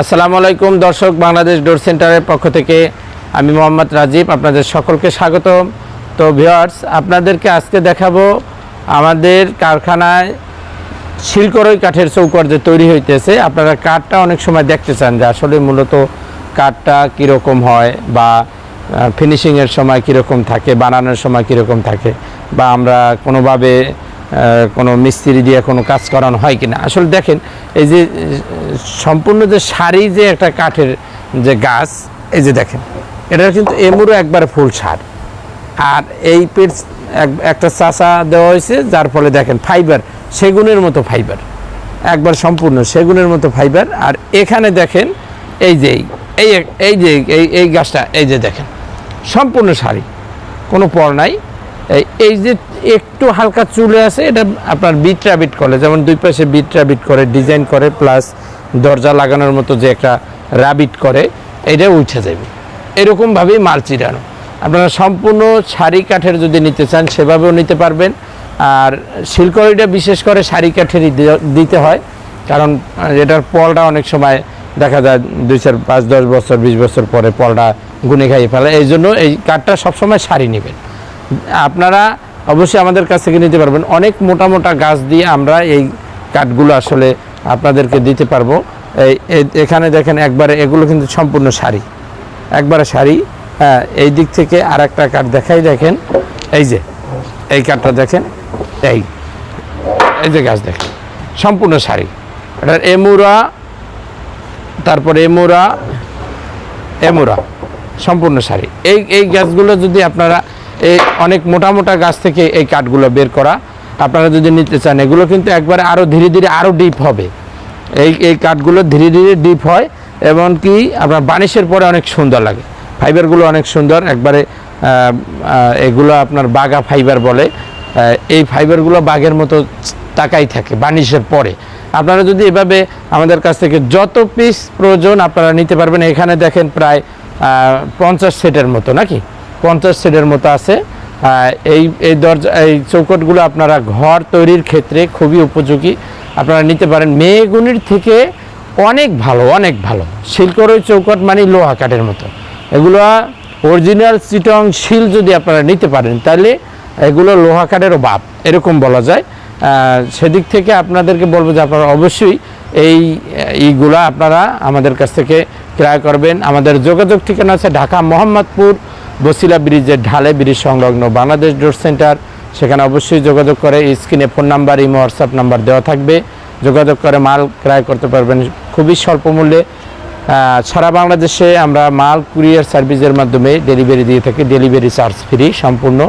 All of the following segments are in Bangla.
আসসালামু আলাইকুম দর্শক, বাংলাদেশ ডোর সেন্টারের পক্ষ থেকে আমি মোহাম্মদ রাজীব, আপনাদের সকলকে স্বাগতম তো ভিওয়ার্স আপনাদেরকে আজকে দেখাবো আমাদের কারখানায় শিলকরই কাঠের চৌকর যে তৈরি হইতেছে। আপনারা কাঠটা অনেক সময় দেখতে চান যে আসলে মূলত কাঠটা কীরকম হয় বা ফিনিশিংয়ের সময় কীরকম থাকে, বানানোর সময় কীরকম থাকে, বা আমরা কোনোভাবে কোনো মিস্ত্রি দিয়ে কোনো কাজ করানো হয় কিনা। আসলে দেখেন, এই যে, সম্পূর্ণ যে সারি যে একটা কাঠের যে গাছ, এই যে দেখেন এটা কিন্তু এমুরও একবার ফুল সার। আর এই পেট এক- একটা চাষা দেওয়া হয়েছে, যার ফলে দেখেন ফাইবার, সেগুনের মতো ফাইবার। একবার সম্পূর্ণ সেগুনের মতো ফাইবার। আর এখানে দেখেন, এই যে, এই এই যে, এই এই গাছটা, এই যে দেখেন, সম্পূর্ণ শাড়ি কোনো পর নাই। এই যে একটু হালকা চুলে আছে, এটা আপনার বিট রাবিট করে যেমন দুই পাশে বিট রাবিট করে, ডিজাইন করে প্লাস দরজা লাগানোর মতো যে একটা রাবিট করে, এটা উঠে যাবে। এরকমভাবেই মাল চিরানো আপনারা সম্পূর্ণ শাড়ি কাঠের যদি নিতে চান, সেভাবেও নিতে পারবেন। আর শিলকড়িটা বিশেষ করে শাড়ি কাঠেরই দিতে হয়, কারণ এটার পলটা অনেক সময় দেখা যায়, দুই চার, পাঁচ, দশ বছর, বিশ বছর পরে পলটা গুনে খাইয়ে ফেলে। এই জন্য এই কাঠটা সবসময় শাড়ি নেবেন। আপনারা অবশ্যই আমাদের কাছ থেকে নিতে পারবেন। অনেক মোটা মোটা গাছ দিয়ে আমরা এই কাঠগুলো আসলে আপনাদেরকে দিতে পারব। এই এখানে দেখেন একবারে এগুলো কিন্তু সম্পূর্ণ শাড়ি একবারে শাড়ি হ্যাঁ এই দিক থেকে আর একটা কাঠ দেখাই, দেখেন। এই যে, এই কাঠটা দেখেন। এই এই যে গাছ দেখেন। সম্পূর্ণ শাড়ি এটার এমুরা, তারপরে এমুরা এমুরা। সম্পূর্ণ শাড়ি এই এই গাছগুলো যদি আপনারা এই অনেক মোটা মোটা গাছ থেকে এই কাঠগুলো বের করা। আপনারা যদি নিতে চান, এগুলো কিন্তু একবারে আরও ধীরে ধীরে আরও ডিপ হবে। এই এই কাঠগুলো ধীরে ধীরে ডিপ হয় এবং কি আপনার বানিশের পরে অনেক সুন্দর লাগে। ফাইবারগুলো অনেক সুন্দর, একবারে এগুলো আপনার বাগা ফাইবার বলে। এই ফাইবারগুলো বাঘের মতো তাকাই থাকে বানিশের পরে। আপনারা যদি এভাবে আমাদের কাছ থেকে যত পিস প্রয়োজন আপনারা নিতে পারবেন। এখানে দেখেন প্রায় পঞ্চাশ সেটের মতো, নাকি? পঞ্চাশ সেটের মতো আছে। এই এই দরজা, এই চৌকটগুলো আপনারা ঘর তৈরির ক্ষেত্রে খুবই উপযোগী। আপনারা নিতে পারেন। মেয়েগুনির থেকে অনেক ভালো অনেক ভালো। শিলকরই চৌকট মানে লোহা কাঠের মতো। এগুলো অরিজিনাল চিটং শিল যদি আপনারা নিতে পারেন, তাহলে এগুলো লোহা কাঠেরও বাপ, এরকম বলা যায়। সেদিক থেকে আপনাদেরকে বলব যে আপনারা অবশ্যই এই ইগুলা আপনারা আমাদের কাছ থেকে ক্রয় করবেন। আমাদের যোগাযোগ ঠিকানা আছে ঢাকা মোহাম্মদপুর বসিলা ব্রিজের ঢালে ব্রিজ সংলগ্ন বাংলাদেশ ডোর সেন্টার। সেখানে অবশ্যই যোগাযোগ করে স্ক্রিনে phone number, imo, WhatsApp number দেওয়া থাকবে। যোগাযোগ করে মাল ক্রয় করতে পারবেন খুবই স্বল্প মূল্যে। সারা বাংলাদেশে আমরা মাল কুরিয়ার সার্ভিসের মাধ্যমে ডেলিভারি দিয়ে থাকি। ডেলিভারি চার্জ ফ্রি, সম্পূর্ণ।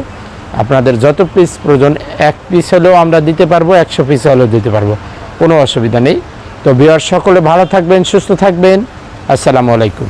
আপনাদের যত পিস প্রয়োজন, এক পিস হলেও আমরা দিতে পারব, একশো পিস হলেও দিতে পারব। কোনো অসুবিধা নেই। তো বিয়ার সকলে ভালো থাকবেন, সুস্থ থাকবেন। আসসালামু আলাইকুম।